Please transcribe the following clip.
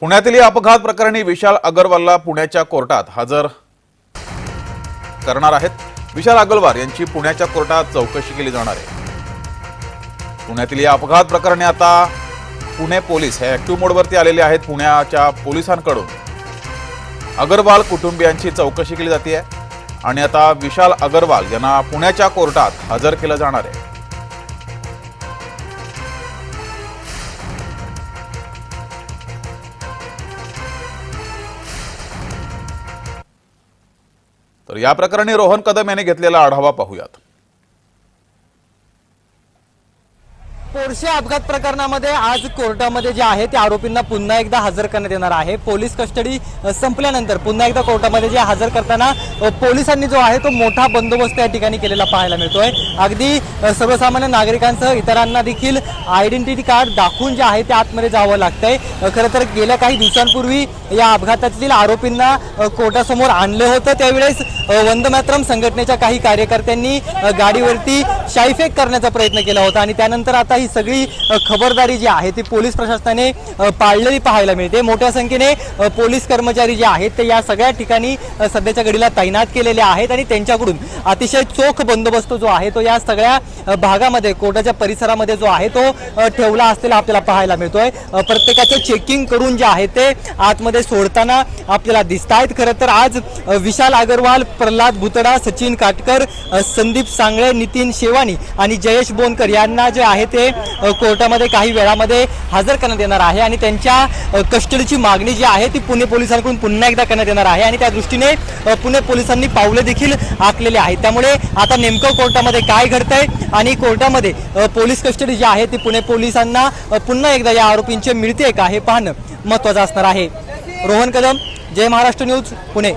पुण्यातील या अपघात प्रकरणी विशाल अगरवालला पुण्याच्या कोर्टात हजर करणार आहेत. विशाल अगरवाल यांची पुण्याच्या कोर्टात चौकशी केली जाणार आहे. पुण्यातील या अपघात प्रकरणी आता पुणे पोलीस हे ऍक्टिव्ह मोडवरती आलेले आहेत. पुण्याच्या पोलिसांकडून अगरवाल कुटुंबियांची चौकशी केली जाते आणि आता विशाल अगरवाल यांना पुण्याच्या कोर्टात हजर केलं जाणार आहे. तर या प्रकरणी रोहन कदम यांनी घेतलेला आढावा पाहूयात. पोरशे अपघात प्रकरणामध्ये आज कोर्टामध्ये जे आहे ते आरोपींना पुन्हा एकदा हजर करण्यात येणार आहे. पोलीस कस्टडी संपल्यानंतर पुन्हा एकदा कोर्टामध्ये जे हजर करताना पोलिसांनी जो आहे तो मोठा बंदोबस्त या ठिकाणी केलेला पाहायला मिळतोय. अगदी सर्वसामान्य नागरिकांसह इतरांना देखील आयडेंटिटी कार्ड दाखवून जे आहे ते आतमध्ये जावं लागतंय. खरं तर गेल्या काही दिवसांपूर्वी या अपघातातील आरोपींना कोर्टासमोर आणलं होतं. त्यावेळेस अ, वंदमातरम संघटनेच्या काही कार्यकर्त्यांनी गाडीवरती शाईफेक करण्याचा प्रयत्न केला होता आणि त्यानंतर आता ही सगळी खबरदारी जी आहे ती पोलीस प्रशासनाने पाळलेली पाहायला मिळते. मोठ्या संख्येने पोलीस कर्मचारी जे आहेत ते या सगळ्या ठिकाणी सध्याच्या घडीला तैनात केलेले आहेत आणि त्यांच्याकडून अतिशय चोख बंदोबस्त जो आहे तो या सगळ्या भागामध्ये कोर्टाच्या परिसरामध्ये जो आहे तो ठेवला असलेला आपल्याला पाहायला मिळतोय. प्रत्येकाचं प्रत्येकाचे चेकिंग करून जे आहे ते आतमध्ये सोडताना आपल्याला दिसत आहेत खरं तर आज विशाल अगरवाल प्रल्हाद भुतडा सचिन काटकर संदीप सांगळे नितीन शेवानी आणि जयेश बोनकर यांना जे आहे ते कोर्टामध्ये काही वेळामध्ये हजर करण्यात येणार आहे आणि त्यांच्या कस्टडीची मागणी जी आहे ती पुणे पोलिसांकडून पुन्हा एकदा करण्यात येणार आहे आणि त्या दृष्टीने पुणे पोलिसांनी पावले देखील आखलेले आहेत. त्यामुळे आता नेमकं कोर्टामध्ये काय घडतंय आणि कोर्टामध्ये पोलीस कस्टडी जी आहे ती पुणे पोलिसांना पुन्हा एकदा या आरोपींचे मिळते का हे पाहणं महत्वाचं असणार आहे. रोहन कदम जय महाराष्ट्र न्यूज पुणे.